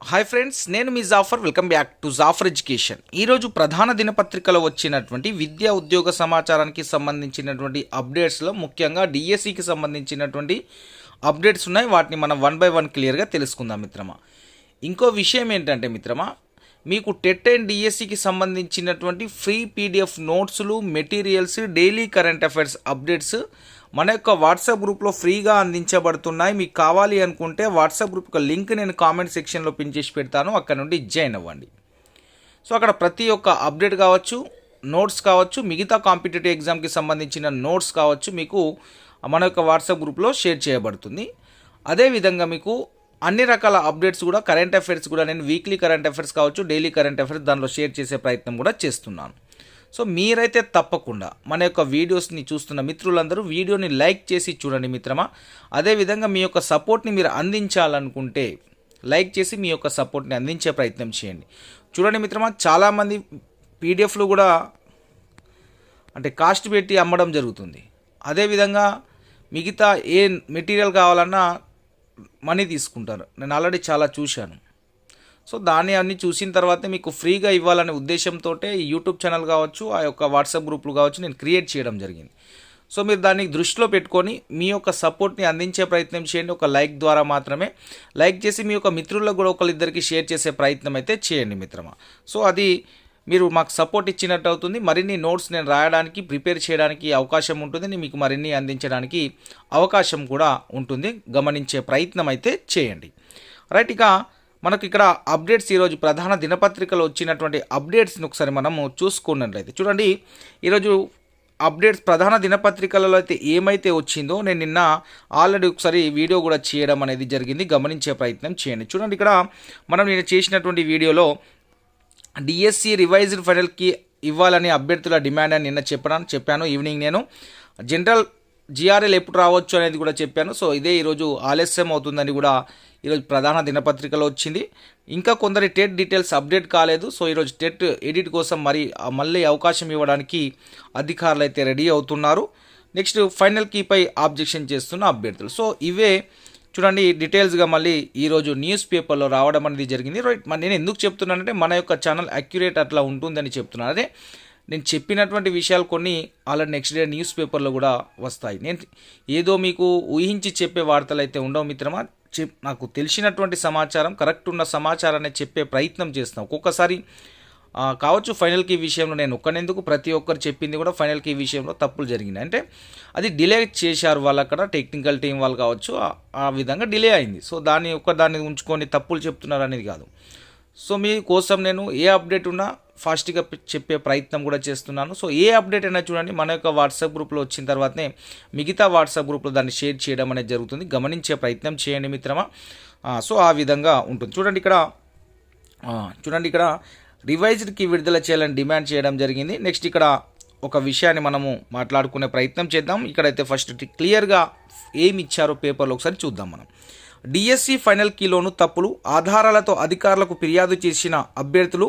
Hi friends నేను మీ Jaffar welcome back to Jaffar education ఈరోజు ప్రధాన దినపత్రికలో వచ్చినటువంటి విద్యా ఉద్యోగ సమాచారానికి సంబంధించినటువంటి అప్డేట్స్లో ముఖ్యంగా డిఎస్సికి సంబంధించినటువంటి అప్డేట్స్ ఉన్నాయి. వాటిని మనం వన్ బై వన్ క్లియర్గా తెలుసుకుందాం మిత్రమా. ఇంకో విషయం ఏంటంటే మిత్రమా మీకు టెట్ అండ్ డిఎస్సికి సంబంధించినటువంటి ఫ్రీ పీడిఎఫ్ నోట్స్లు materials daily current affairs updates మన యొక్క వాట్సాప్ గ్రూప్లో ఫ్రీగా అందించబడుతున్నాయి. మీకు కావాలి అనుకుంటే వాట్సాప్ గ్రూప్ యొక్క లింక్ నేను కామెంట్ సెక్షన్లో పిన్ చేసి పెడతాను. అక్కడ నుండి జాయిన్ అవ్వండి. సో అక్కడ ప్రతి ఒక్క అప్డేట్ కావచ్చు నోట్స్ కావచ్చు మిగతా కాంపిటేటివ్ ఎగ్జామ్కి సంబంధించిన నోట్స్ కావచ్చు మీకు మన యొక్క వాట్సాప్ గ్రూప్లో షేర్ చేయబడుతుంది. అదేవిధంగా మీకు అన్ని రకాల అప్డేట్స్ కూడా కరెంట్ అఫైర్స్ కూడా నేను వీక్లీ కరెంట్ అఫైర్స్ కావచ్చు డైలీ కరెంట్ అఫైర్స్ దానిలో షేర్ చేసే ప్రయత్నం కూడా చేస్తున్నాను. సో మీరైతే తప్పకుండా మన యొక్క వీడియోస్ని చూస్తున్న మిత్రులందరూ వీడియోని లైక్ చేసి చూడండి మిత్రమా. అదేవిధంగా మీ యొక్క సపోర్ట్ని మీరు అందించాలనుకుంటే లైక్ చేసి మీ యొక్క సపోర్ట్ని అందించే ప్రయత్నం చేయండి. చూడండి మిత్రమా చాలామంది పీడిఎఫ్లు కూడా అంటే కాస్ట్ పెట్టి అమ్మడం జరుగుతుంది. అదేవిధంగా మిగతా ఏ మెటీరియల్ కావాలన్నా మనీ తీసుకుంటారు. నేను ఆల్రెడీ చాలా చూశాను. సో దాన్ని అన్ని చూసిన తర్వాత మీకు ఫ్రీగా ఇవ్వాలనే ఉద్దేశంతో ఈ యూట్యూబ్ ఛానల్ కావచ్చు ఆ యొక్క వాట్సాప్ గ్రూపులు కావచ్చు నేను క్రియేట్ చేయడం జరిగింది. సో మీరు దాన్ని దృష్టిలో పెట్టుకొని మీ యొక్క సపోర్ట్ని అందించే ప్రయత్నం చేయండి ఒక లైక్ ద్వారా మాత్రమే. లైక్ చేసి మీ యొక్క మిత్రులకు కూడా ఒకరిద్దరికి షేర్ చేసే ప్రయత్నం అయితే చేయండి మిత్రమా. సో అది మీరు మాకు సపోర్ట్ ఇచ్చినట్టు అవుతుంది. మరిన్ని నోట్స్ నేను రాయడానికి ప్రిపేర్ చేయడానికి అవకాశం ఉంటుంది. మీకు మరిన్ని అందించడానికి అవకాశం కూడా ఉంటుంది. గమనించే ప్రయత్నం అయితే చేయండి. రైట్ ఇక మనకు ఇక్కడ అప్డేట్స్ ఈరోజు ప్రధాన దినపత్రికలో వచ్చినటువంటి అప్డేట్స్ని ఒకసారి మనము చూసుకున్నట్లయితే. చూడండి ఈరోజు అప్డేట్స్ ప్రధాన దినపత్రికలలో అయితే ఏమైతే వచ్చిందో నేను నిన్న ఆల్రెడీ ఒకసారి వీడియో కూడా చేయడం అనేది జరిగింది. గమనించే ప్రయత్నం చేయండి. చూడండి ఇక్కడ మనం నేను చేసినటువంటి వీడియోలో డిఎస్సి రివైజ్డ్ ఫైనల్కి ఇవ్వాలని అభ్యర్థుల డిమాండ్ అని నిన్న చెప్పడానికి చెప్పాను. ఈవినింగ్ నేను జనరల్ జిఆర్ఎల్ ఎప్పుడు రావచ్చు అనేది కూడా చెప్పాను. సో ఇదే ఈరోజు ఆలస్యం అవుతుందని కూడా ఈరోజు ప్రధాన దినపత్రికలో వచ్చింది. ఇంకా కొందరి టెట్ డీటెయిల్స్ అప్డేట్ కాలేదు. సో ఈరోజు టెట్ ఎడిట్ కోసం మరి మళ్ళీ అవకాశం ఇవ్వడానికి అధికారులు అయితే రెడీ అవుతున్నారు. నెక్స్ట్ ఫైనల్ కీపై ఆబ్జెక్షన్ చేస్తున్న అభ్యర్థులు. సో ఇవే చూడండి డీటెయిల్స్గా మళ్ళీ ఈరోజు న్యూస్ పేపర్లో రావడం అనేది జరిగింది. రైట్ నేను ఎందుకు చెప్తున్నానంటే మన యొక్క ఛానల్ అక్యురేట్ అట్లా ఉంటుందని చెప్తున్నాను అదే నేను చెప్పినటువంటి విషయాలు కొన్ని ఆల్రెడీ నెక్స్ట్ డే న్యూస్ పేపర్లో కూడా వస్తాయి. నేను ఏదో మీకు ఊహించి చెప్పే వార్తలు అయితే ఉండవు మిత్రమా? చెప్ నాకు తెలిసినటువంటి సమాచారం కరెక్ట్ ఉన్న సమాచారాన్ని చెప్పే ప్రయత్నం చేస్తాం. ఒక్కొక్కసారి కావచ్చు ఫైనల్ కీ విషయంలో నేను ఒక్కనెందుకు ప్రతి ఒక్కరు చెప్పింది కూడా ఫైనల్ కీ విషయంలో తప్పులు జరిగినాయి. అంటే అది డిలే చేశారు వాళ్ళు అక్కడ టెక్నికల్ టీం వాళ్ళు కావచ్చు ఆ- ఆ విధంగా డిలే అయింది. సో దాన్ని ఒక్క దాన్ని ఉంచుకొని తప్పులు చెప్తున్నారు అనేది కాదు. సో మీ కోసం నేను ఏ అప్డేట్ ఉన్నా ఫాస్ట్గా చెప్పే ప్రయత్నం కూడా చేస్తున్నాను. సో ఏ అప్డేట్ అయినా చూడండి మన యొక్క వాట్సాప్ గ్రూప్లో వచ్చిన తర్వాతనే మిగతా వాట్సాప్ గ్రూప్లో దాన్ని షేర్ చేయడం అనేది జరుగుతుంది. గమనించే ప్రయత్నం చేయండి మిత్రమా. సో ఆ విధంగా ఉంటుంది. చూడండి ఇక్కడ చూడండి ఇక్కడ రివైజ్డ్కి విడుదల చేయాలని డిమాండ్ చేయడం జరిగింది. నెక్స్ట్ ఇక్కడ ఒక విషయాన్ని మనము మాట్లాడుకునే ప్రయత్నం చేద్దాం. ఇక్కడైతే ఫస్ట్ క్లియర్గా ఏమి ఇచ్చారో పేపర్లో ఒకసారి చూద్దాం మనం. డిఎస్సి ఫైనల్ కీలోను తప్పులు ఆధారాలతో అధికారులకు ఫిర్యాదు చేసిన అభ్యర్థులు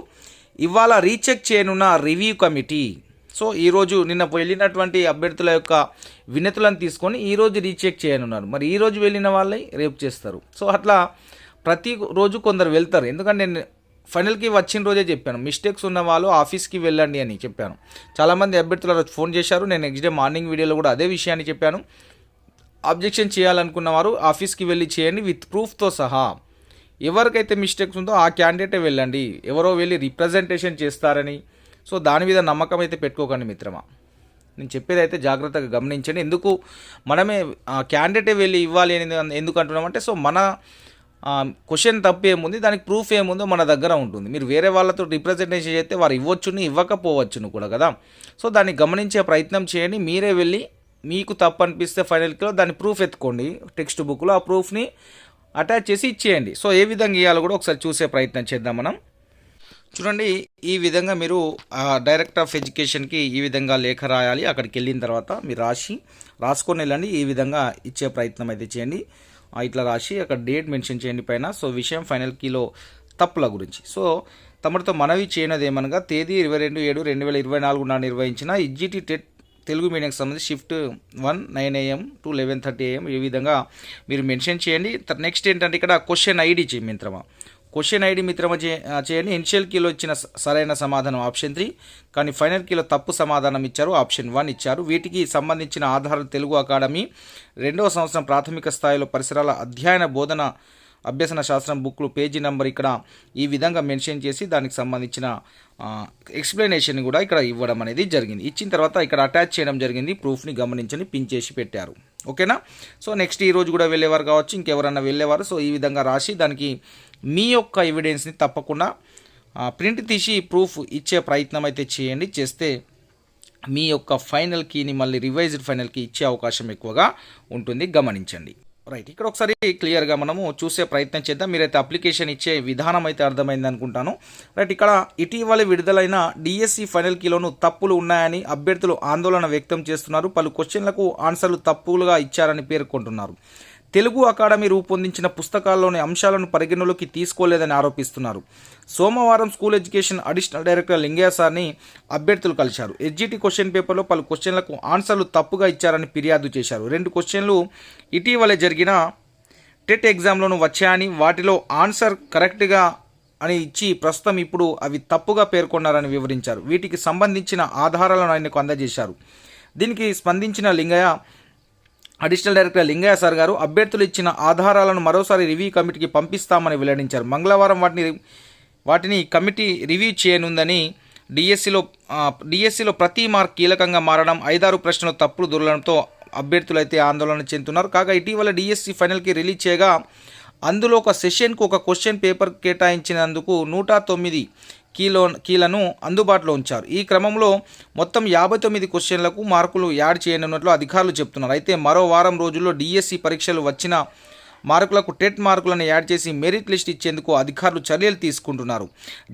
ఇవాళ రీచెక్ చేయనున్న రివ్యూ కమిటీ. సో ఈరోజు నిన్న వెళ్ళినటువంటి అభ్యర్థుల యొక్క వినతులను తీసుకొని ఈరోజు రీచెక్ చేయనున్నారు. మరి ఈరోజు వెళ్ళిన వాళ్ళే రేపు చేస్తారు. సో అట్లా ప్రతి రోజు కొందరు వెళ్తారు. ఎందుకంటే నేను ఫైనల్కి వచ్చిన రోజే చెప్పాను. మిస్టేక్స్ ఉన్న వాళ్ళు ఆఫీస్కి వెళ్ళండి అని చెప్పాను. చాలామంది అభ్యర్థులు ఫోన్ చేశారు. నేను నెక్స్ట్ డే మార్నింగ్ వీడియోలో కూడా అదే విషయాన్ని చెప్పాను. అబ్జెక్షన్ చేయాలనుకున్న వారు ఆఫీస్కి వెళ్ళి చేయండి విత్ ప్రూఫ్తో సహా. ఎవరికైతే మిస్టేక్స్ ఉందో ఆ క్యాండిడేటే వెళ్ళండి. ఎవరో వెళ్ళి రిప్రజెంటేషన్ చేస్తారని. సో దాని మీద నమ్మకం అయితే పెట్టుకోకండి మిత్రమా. నేను చెప్పేది అయితే జాగ్రత్తగా గమనించండి. ఎందుకు? మనమే ఆ క్యాండిడేటే వెళ్ళి ఇవ్వాలి అని ఎందుకు అంటున్నామంటే సో మన క్వశ్చన్ తప్పు ఏముంది దానికి ప్రూఫ్ ఏముందో మన దగ్గర ఉంటుంది. మీరు వేరే వాళ్ళతో రిప్రజెంటేషన్ చేస్తే వారు ఇవ్వచ్చును ఇవ్వకపోవచ్చును కూడా కదా. సో దాన్ని గమనించే ప్రయత్నం చేయండి. మీరే వెళ్ళి మీకు తప్పు అనిపిస్తే ఫైనల్కిలో దాని ప్రూఫ్ ఎత్తుకోండి. టెక్స్ట్ బుక్లో ఆ ప్రూఫ్ని అటాచ్ చేసి ఇచ్చేయండి. సో ఏ విధంగా ఇవ్వాలో కూడా ఒకసారి చూసే ప్రయత్నం చేద్దాం మనం. చూడండి ఈ విధంగా మీరు డైరెక్ట్ ఆఫ్ ఎడ్యుకేషన్కి ఈ విధంగా లేఖ రాయాలి. అక్కడికి వెళ్ళిన తర్వాత మీరు రాసి రాసుకొని వెళ్ళండి. ఈ విధంగా ఇచ్చే ప్రయత్నం అయితే చేయండి. ఇట్లా రాసి అక్కడ డేట్ మెన్షన్ చేయండి పైన. సో విషయం ఫైనల్ కీలో తప్పుల గురించి. సో తమరితో మనవి చేయనది ఏమనగా తేదీ ఇరవై రెండు ఏడు రెండు వేల ఇరవై నాలుగు నాడు నిర్వహించిన ఇజ్జిటి టెట్ తెలుగు మీడియంకి సంబంధించి shift one nine AM to eleven thirty AM ఈ విధంగా మీరు మెన్షన్ చేయండి. నెక్స్ట్ ఏంటంటే ఇక్కడ క్వశ్చన్ ఐడి చేయి మిత్రమా. క్వశ్చన్ ఐడి మిత్రమ చే- చేయండి. ఇనిషియల్ కీలో ఇచ్చిన స- సరైన సమాధానం ఆప్షన్ త్రీ. కానీ ఫైనల్ కీలో తప్పు సమాధానం ఇచ్చారు ఆప్షన్ వన్ ఇచ్చారు. వీటికి సంబంధించిన ఆధారాలు తెలుగు అకాడమీ రెండవ సంవత్సరం ప్రాథమిక స్థాయిలో పరిసరాల అధ్యయన బోధన అభ్యసన శాస్త్రం బుక్లు పేజీ నెంబర్ ఇక్కడ ఈ విధంగా మెన్షన్ చేసి దానికి సంబంధించిన ఎక్స్ప్లెనేషన్ కూడా ఇక్కడ ఇవ్వడం అనేది జరిగింది. ఇచ్చిన తర్వాత ఇక్కడ అటాచ్ చేయడం జరిగింది. ప్రూఫ్ని గమనించని పిన్ చేసి పెట్టారు. ఓకేనా? సో నెక్స్ట్ ఈ రోజు కూడా వెళ్ళేవారు కావచ్చు ఇంకెవరన్నా వెళ్ళేవారు. సో ఈ విధంగా రాసి దానికి మీ యొక్క ఎవిడెన్స్ని తప్పకుండా ప్రింట్ తీసి ప్రూఫ్ ఇచ్చే ప్రయత్నం అయితే చేయండి. చేస్తే మీ యొక్క ఫైనల్ కీని మళ్ళీ రివైజ్డ్ ఫైనల్ కీ ఇచ్చే అవకాశం ఎక్కువగా ఉంటుంది. గమనించండి. రైట్ ఇక్కడ ఒకసారి క్లియర్గా మనము చూసే ప్రయత్నం చేద్దాం. మీరైతే అప్లికేషన్ ఇచ్చే విధానం అయితే అర్థమైంది అనుకుంటాను. రైట్ ఇక్కడ ఇటీవల విడుదలైన డిఎస్సి ఫైనల్ కీలోను తప్పులు ఉన్నాయని అభ్యర్థులు ఆందోళన వ్యక్తం చేస్తున్నారు. పలు క్వశ్చన్లకు ఆన్సర్లు తప్పులుగా ఇచ్చారని పేర్కొంటున్నారు. తెలుగు అకాడమీ రూపొందించిన పుస్తకాల్లోని అంశాలను పరిగణలోకి తీసుకోలేదని ఆరోపిస్తున్నారు. సోమవారం school education additional director Lingaiah సార్ని అభ్యర్థులు కలిశారు. ఎస్జిటి క్వశ్చన్ పేపర్లో పలు క్వశ్చన్లకు ఆన్సర్లు తప్పుగా ఇచ్చారని ఫిర్యాదు చేశారు. రెండు క్వశ్చన్లు ఇటీవలే జరిగిన టెట్ ఎగ్జామ్లోనూ వచ్చాయని వాటిలో ఆన్సర్ కరెక్ట్గా అని ఇచ్చి ప్రస్తుతం ఇప్పుడు అవి తప్పుగా పేర్కొన్నారని వివరించారు. వీటికి సంబంధించిన ఆధారాలను ఆయనకు అందజేశారు. దీనికి స్పందించిన Lingaiah additional director Lingaiah sir garu అభ్యర్థులు ఇచ్చిన ఆధారాలను మరోసారి రివ్యూ కమిటీకి పంపిస్తామని వెల్లడించారు. మంగళవారం వాటిని వాటిని కమిటీ రివ్యూ చేయనుందని డిఎస్సిలో డిఎస్సిలో ప్రతి మార్క్ కీలకంగా మారడం ఐదారు ప్రశ్నలు తప్పులు దొరలడంతో అభ్యర్థులు అయితే ఆందోళన చెందుతున్నారు. కాగా ఇటీవల డిఎస్సి ఫైనల్కి రిలీజ్ చేయగా అందులో ఒక సెషన్కు ఒక క్వశ్చన్ పేపర్ కేటాయించినందుకు నూట తొమ్మిది కీలో కీలను అందుబాటులో ఉంచారు. ఈ క్రమంలో మొత్తం యాభై తొమ్మిది క్వశ్చన్లకు మార్కులు యాడ్ చేయనున్నట్లు అధికారులు చెప్తున్నారు. అయితే మరో వారం రోజుల్లో డిఎస్సి పరీక్షలు వచ్చిన మార్కులకు టెట్ మార్కులను యాడ్ చేసి మెరిట్ లిస్ట్ ఇచ్చేందుకు అధికారులు చర్యలు తీసుకుంటున్నారు.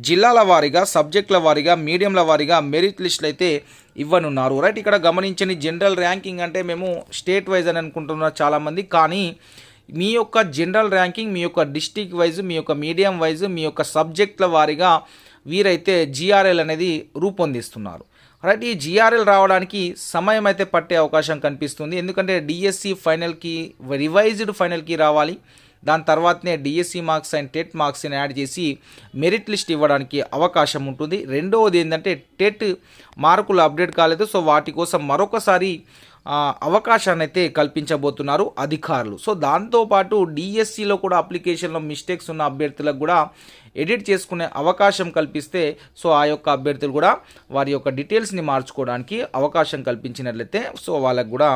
జిల్లాల వారీగా సబ్జెక్టుల వారీగా మీడియంల వారీగా మెరిట్ లిస్టులు అయితే ఇవ్వనున్నారు. రైట్ ఇక్కడ గమనించని జనరల్ ర్యాంకింగ్ అంటే మేము స్టేట్ వైజ్ అని అనుకుంటున్నారు చాలామంది. కానీ మీ యొక్క జనరల్ ర్యాంకింగ్ మీ యొక్క డిస్టిక్ వైజ్ మీ యొక్క మీడియం వైజ్ మీ యొక్క సబ్జెక్టుల వారీగా వీరైతే జిఆర్ఎల్ అనేది రూపొందిస్తున్నారు. రైట్ ఈ జిఆర్ఎల్ రావడానికి సమయం అయితే పట్టే అవకాశం కనిపిస్తుంది. ఎందుకంటే డిఎస్సి ఫైనల్కి రివైజ్డ్ ఫైనల్కి రావాలి. దాని తర్వాతనే డిఎస్సి మార్క్స్ అండ్ టెట్ మార్క్స్ని యాడ్ చేసి మెరిట్ లిస్ట్ ఇవ్వడానికి అవకాశం ఉంటుంది. రెండవది ఏంటంటే టెట్ మార్కులు అప్డేట్ కాలేదు. సో వాటి కోసం మరొకసారి అవకాశాన్ని అయితే కల్పించబోతున్నారు అధికారులు. సో దాంతోపాటు డిఎస్సిలో కూడా అప్లికేషన్లో మిస్టేక్స్ ఉన్న అభ్యర్థులకు కూడా ఎడిట్ చేసుకునే అవకాశం కల్పిస్తే సో ఆ యొక్క అభ్యర్థులు కూడా వారి యొక్క డీటెయిల్స్ని మార్చుకోవడానికి అవకాశం కల్పించినట్లయితే సో వాళ్ళకు కూడా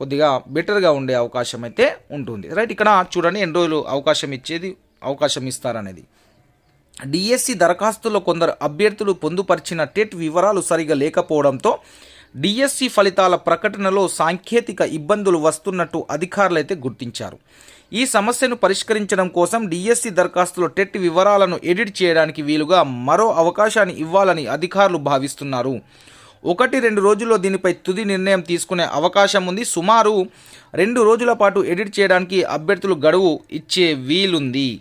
కొద్దిగా బెటర్గా ఉండే అవకాశం అయితే ఉంటుంది. రైట్ ఇక్కడ చూడండి ఎన్ని రోజులు అవకాశం ఇచ్చేది అవకాశం ఇస్తారనేది. డిఎస్సి దరఖాస్తులో కొందరు అభ్యర్థులు పొందుపరిచిన టెట్ వివరాలు సరిగా లేకపోవడంతో డిఎస్సి ఫలితాల ప్రకటనలో సాంకేతిక ఇబ్బందులు వస్తున్నట్టు అధికారులైతే గుర్తించారు. ఈ సమస్యను పరిష్కరించడం కోసం డిఎస్సి దరఖాస్తులో టెట్ వివరాలను ఎడిట్ చేయడానికి వీలుగా మరో అవకాశాన్ని ఇవ్వాలని అధికారులు భావిస్తున్నారు. ఒకటి రెండు రోజుల్లో దీనిపై తుది నిర్ణయం తీసుకునే అవకాశం ఉంది. సుమారు రెండు రోజుల పాటు ఎడిట్ చేయడానికి అభ్యర్థులు గడువు ఇచ్చే వీలుంది.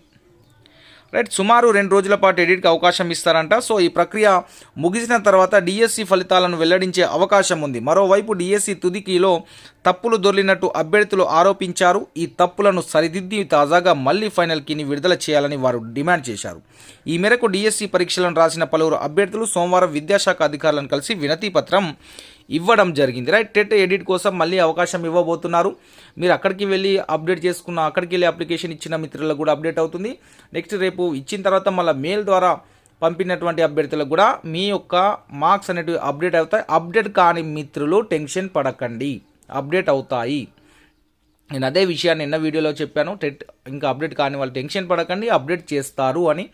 రైట్ సుమారు రెండు రోజుల పాటు ఎడిట్కి అవకాశం ఇస్తారంట. సో ఈ ప్రక్రియ ముగిసిన తర్వాత డిఎస్సి ఫలితాలను వెల్లడించే అవకాశం ఉంది. మరోవైపు డిఎస్సి తుదికిలో తప్పులు దొర్లినట్టు అభ్యర్థులు ఆరోపించారు. ఈ తప్పులను సరిదిద్ది తాజాగా మళ్ళీ ఫైనల్ కీని విడుదల చేయాలని వారు డిమాండ్ చేశారు. ఈ మేరకు డిఎస్సి పరీక్షలను రాసిన పలువురు అభ్యర్థులు సోమవారం విద్యాశాఖ అధికారులను కలిసి వినతి పత్రం ఇవ్వడం జరిగింది. రైట్ టెట్ ఎడిట్ కోసం మళ్ళీ అవకాశం ఇవ్వబోతున్నారు. మీరు అక్కడికి వెళ్ళి అప్డేట్ చేసుకున్న అక్కడికి వెళ్ళి అప్లికేషన్ ఇచ్చిన మిత్రులకు కూడా అప్డేట్ అవుతుంది. నెక్స్ట్ రేపు ఇచ్చిన తర్వాత మళ్ళీ మెయిల్ ద్వారా పంపినటువంటి అభ్యర్థులకు కూడా మీ యొక్క మార్క్స్ అనేటివి అప్డేట్ అవుతాయి. అప్డేట్ కాని మిత్రులు టెన్షన్ పడకండి. అప్డేట్ అవుతాయి. నేను అదే విషయాన్ని నిన్న వీడియోలో చెప్పాను. టెట్ ఇంకా అప్డేట్ కాని వాళ్ళు టెన్షన్ పడకండి అప్డేట్ చేస్తారు అని.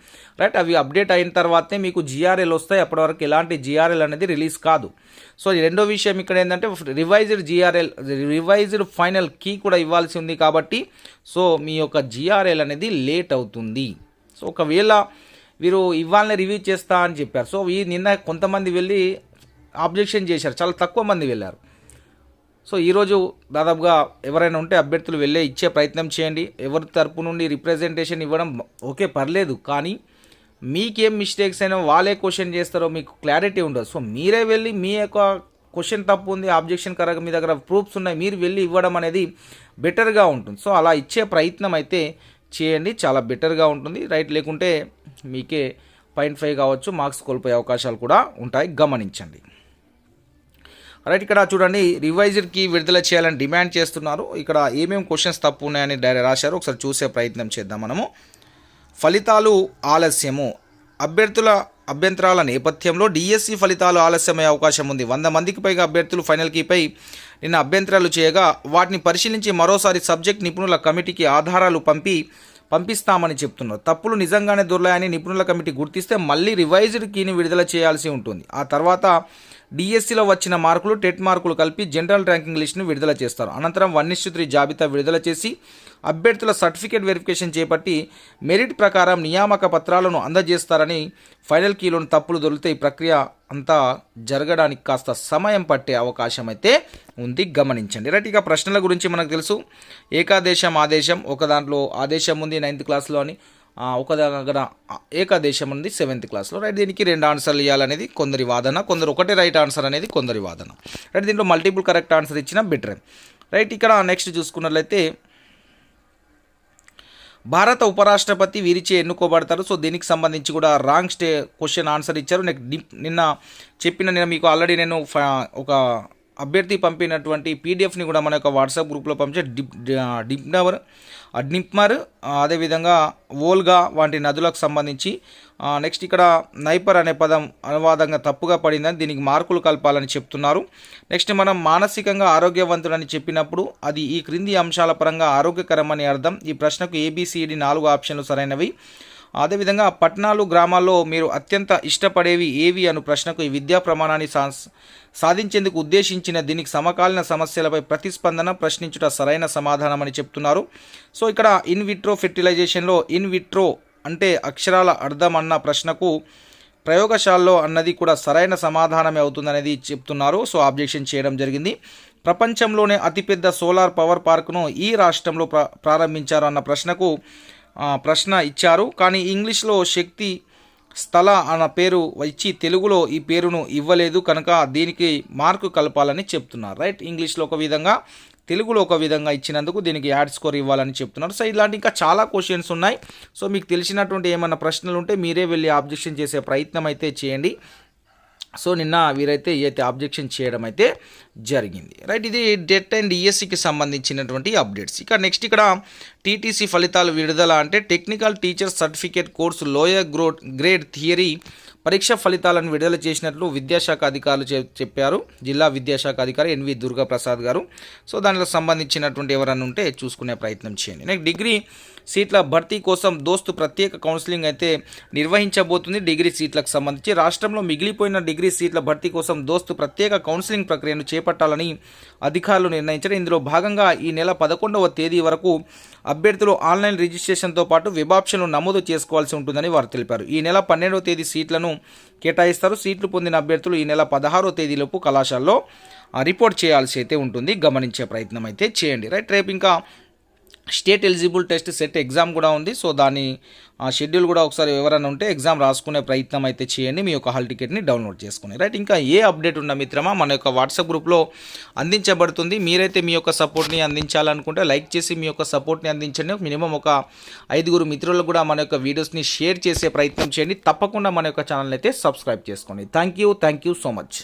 రైట్ అవి అప్డేట్ అయిన తర్వాతే మీకు జిఆర్ఎల్ వస్తాయి. అప్పటి వరకు ఎలాంటి జిఆర్ఎల్ అనేది రిలీజ్ కాదు. సో ఈ రెండో విషయం ఇక్కడ ఏంటంటే revised GRL revised final key కూడా ఇవ్వాల్సి ఉంది కాబట్టి సో మీ యొక్క జిఆర్ఎల్ అనేది లేట్ అవుతుంది. సో ఒకవేళ వీరు ఇవ్వాలని రివ్యూ చేస్తా అని చెప్పారు. సో ఈ నిన్న కొంతమంది వెళ్ళి ఆబ్జెక్షన్ చేశారు. చాలా తక్కువ మంది వెళ్ళారు. సో ఈరోజు దాదాపుగా ఎవరైనా ఉంటే అభ్యర్థులు వెళ్ళే ఇచ్చే ప్రయత్నం చేయండి. ఎవరి తరపు నుండి రిప్రజెంటేషన్ ఇవ్వడం ఓకే పర్లేదు. కానీ మీకేం మిస్టేక్స్ అయినా వాళ్ళే క్వశ్చన్ చేస్తారో మీకు క్లారిటీ ఉండదు. సో మీరే వెళ్ళి మీ యొక్క క్వశ్చన్ తప్పు ఉంది ఆబ్జెక్షన్ కరెక్ట్ మీ దగ్గర ప్రూఫ్స్ ఉన్నాయి మీరు వెళ్ళి ఇవ్వడం అనేది బెటర్గా ఉంటుంది. సో అలా ఇచ్చే ప్రయత్నం అయితే చేయండి. చాలా బెటర్గా ఉంటుంది. రైట్ లేకుంటే మీకే పాయింట్ ఫైవ్ కావచ్చు మార్క్స్ కోల్పోయే అవకాశాలు కూడా ఉంటాయి. గమనించండి. రైట్ ఇక్కడ చూడండి రివైజర్కి విడుదల చేయాలని డిమాండ్ చేస్తున్నారు. ఇక్కడ ఏమేమి క్వశ్చన్స్ తప్పు ఉన్నాయని డైరెక్ట్ రాశారు. ఒకసారి చూసే ప్రయత్నం చేద్దాం మనము. ఫలితాలు ఆలస్యము. అభ్యర్థుల అభ్యంతరాల నేపథ్యంలో డిఎస్సి ఫలితాలు ఆలస్యమయ్యే అవకాశం ఉంది. వంద మందికి పైగా అభ్యర్థులు ఫైనల్ కీపై నిన్న అభ్యంతరాలు చేయగా వాటిని పరిశీలించి మరోసారి సబ్జెక్ట్ నిపుణుల కమిటీకి ఆధారాలు పంపి పంపిస్తామని చెప్తున్నారు. తప్పులు నిజంగానే దొర్లాయని నిపుణుల కమిటీ గుర్తిస్తే మళ్ళీ రివైజ్డ్ కీని విడుదల చేయాల్సి ఉంటుంది. ఆ తర్వాత డిఎస్సిలో వచ్చిన మార్కులు టెట్ మార్కులు కలిపి జనరల్ ర్యాంకింగ్ లిస్టును విడుదల చేస్తారు. అనంతరం వన్ త్రీ జాబితా విడుదల చేసి అభ్యర్థుల సర్టిఫికేట్ వెరిఫికేషన్ చేపట్టి మెరిట్ ప్రకారం నియామక పత్రాలను అందజేస్తారని ఫైనల్ కీలోని తప్పులు దొరికితే ఈ ప్రక్రియ అంతా జరగడానికి కాస్త సమయం పట్టే అవకాశం అయితే ఉంది. గమనించండి. రైట్ ఇక ప్రశ్నల గురించి మనకు తెలుసు. ఏకాదేశం ఆదేశం ఒక దాంట్లో ఆదేశం ఉంది నైన్త్ క్లాస్లో అని ఒక దగ్గర ఏకాదేశం ఉంది సెవెంత్ క్లాస్లో. రైట్ దీనికి రెండు ఆన్సర్లు ఇవ్వాలనేది కొందరి వాదన కొందరు ఒకటే రైట్ ఆన్సర్ అనేది కొందరి వాదన. రైట్ దీంట్లో మల్టిపుల్ కరెక్ట్ ఆన్సర్ ఇచ్చిన బెటర్. రైట్ ఇక్కడ నెక్స్ట్ చూసుకున్నట్లయితే భారత ఉపరాష్ట్రపతి వీరిచే ఎన్నుకోబడతారు. సో దీనికి సంబంధించి కూడా రాంగ్ స్టే క్వశ్చన్ ఆన్సర్ ఇచ్చారు. డిప్ నిన్న చెప్పిన నేను మీకు ఆల్రెడీ నేను ఒక అభ్యర్థి పంపినటువంటి పీడిఎఫ్ని కూడా మన యొక్క వాట్సాప్ గ్రూప్లో పంపించే డిప్ డిప్నవర్ డిప్మర్ అదేవిధంగా ఓల్గా వంటి నదులకు సంబంధించి నెక్స్ట్ ఇక్కడ నైపర్ అనే పదం అనువాదంగా తప్పుగా పడిందని దీనికి మార్కులు కలపాలని చెప్తున్నారు. నెక్స్ట్ మనం మానసికంగా ఆరోగ్యవంతుడని చెప్పినప్పుడు అది ఈ క్రింది అంశాల పరంగా ఆరోగ్యకరమని అర్థం. ఈ ప్రశ్నకు ఏబిసిడి నాలుగు ఆప్షన్లు సరైనవి. అదేవిధంగా పట్టణాలు గ్రామాల్లో మీరు అత్యంత ఇష్టపడేవి ఏవి అను ప్రశ్నకు ఈ విద్యా ప్రమాణాన్ని సా సాధించేందుకు ఉద్దేశించిన దీనికి సమకాలీన సమస్యలపై ప్రతిస్పందన ప్రశ్నించుట సరైన సమాధానం అని చెప్తున్నారు. సో ఇక్కడ ఇన్ విట్రో ఫెర్టిలైజేషన్లో ఇన్ విట్రో అంటే అక్షరాల అర్థం అన్న ప్రశ్నకు ప్రయోగశాలలో అన్నది కూడా సరైన సమాధానమే అవుతుందనేది చెప్తున్నారు. సో ఆబ్జెక్షన్ చేయడం జరిగింది. ప్రపంచంలోనే అతిపెద్ద సోలార్ పవర్ పార్క్ను ఈ రాష్ట్రంలో ప్ర ప్రారంభించారు అన్న ప్రశ్నకు ప్రశ్న ఇచ్చారు. కానీ ఇంగ్లీష్లో శక్తి స్థల అన్న పేరు ఇచ్చి తెలుగులో ఈ పేరును ఇవ్వలేదు. కనుక దీనికి మార్కు కలపాలని చెప్తున్నారు. రైట్? ఇంగ్లీష్లో ఒక విధంగా తెలుగులో ఒక విధంగా ఇచ్చినందుకు దీనికి యాడ్ స్కోర్ ఇవ్వాలని చెప్తున్నారు. సో ఇలాంటి ఇంకా చాలా క్వశ్చన్స్ ఉన్నాయి. సో మీకు తెలిసినటువంటి ఏమైనా ప్రశ్నలు ఉంటే మీరే వెళ్ళి ఆబ్జెక్షన్ చేసే ప్రయత్నం అయితే చేయండి. సో నిన్న వీరైతే అయితే ఆబ్జెక్షన్ చేయడం అయితే జరిగింది. రైట్ ఇది డెట్ అండ్ ఈఎస్సికి సంబంధించినటువంటి అప్డేట్స్. ఇక నెక్స్ట్ ఇక్కడ టీటీసీ ఫలితాలు విడుదల అంటే technical teacher certificate course lower grow grade theory పరీక్ష ఫలితాలను విడుదల చేసినట్లు విద్యాశాఖ అధికారులు చెప్పారు. జిల్లా విద్యాశాఖ అధికారి ఎన్వి దుర్గాప్రసాద్ గారు. సో దానిలో సంబంధించినటువంటి ఎవరన్నా ఉంటే చూసుకునే ప్రయత్నం చేయండి. నెక్స్ట్ డిగ్రీ సీట్ల భర్తీ కోసం దోస్తు ప్రత్యేక కౌన్సిలింగ్ అయితే నిర్వహించబోతుంది డిగ్రీ సీట్లకు సంబంధించి. రాష్ట్రంలో మిగిలిపోయిన డిగ్రీ సీట్ల భర్తీ కోసం దోస్తు ప్రత్యేక కౌన్సిలింగ్ ప్రక్రియను చేపట్టాలని అధికారులు నిర్ణయించారు. ఇందులో భాగంగా ఈ నెల పదకొండవ తేదీ వరకు అభ్యర్థులు ఆన్లైన్ రిజిస్ట్రేషన్తో పాటు విభాప్షను నమోదు చేసుకోవాల్సి ఉంటుందని వారు తెలిపారు. ఈ నెల పన్నెండవ తేదీ సీట్లను కేటాయిస్తారు. సీట్లు పొందిన అభ్యర్థులు ఈ నెల పదహారో తేదీలోపు కళాశాలలో రిపోర్ట్ చేయాల్సి అయితే ఉంటుంది. గమనించే ప్రయత్నం అయితే చేయండి. రైట్ రేపు ఇంకా state eligible test SET exam కూడా ఉంది. సో దాని ఆ షెడ్యూల్ కూడా ఒకసారి ఎవరైనా ఉంటే ఎగ్జామ్ రాసుకునే ప్రయత్నం అయితే చేయండి. మీ యొక్క హాల్ టికెట్ని డౌన్లోడ్ చేసుకుని. రైట్ ఇంకా ఏ అప్డేట్ ఉన్న మిత్రమా? మన యొక్క వాట్సాప్ గ్రూప్లో అందించబడుతుంది. మీరైతే మీ యొక్క సపోర్ట్ని అందించాలనుకుంటే లైక్ చేసి మీ యొక్క సపోర్ట్ని అందించండి. మినిమం ఒక ఐదుగురు మిత్రులకు కూడా మన యొక్క వీడియోస్ని షేర్ చేసే ప్రయత్నం చేయండి. తప్పకుండా మన యొక్క ఛానల్ అయితే సబ్స్క్రైబ్ చేసుకోండి. Thank you thank you so much.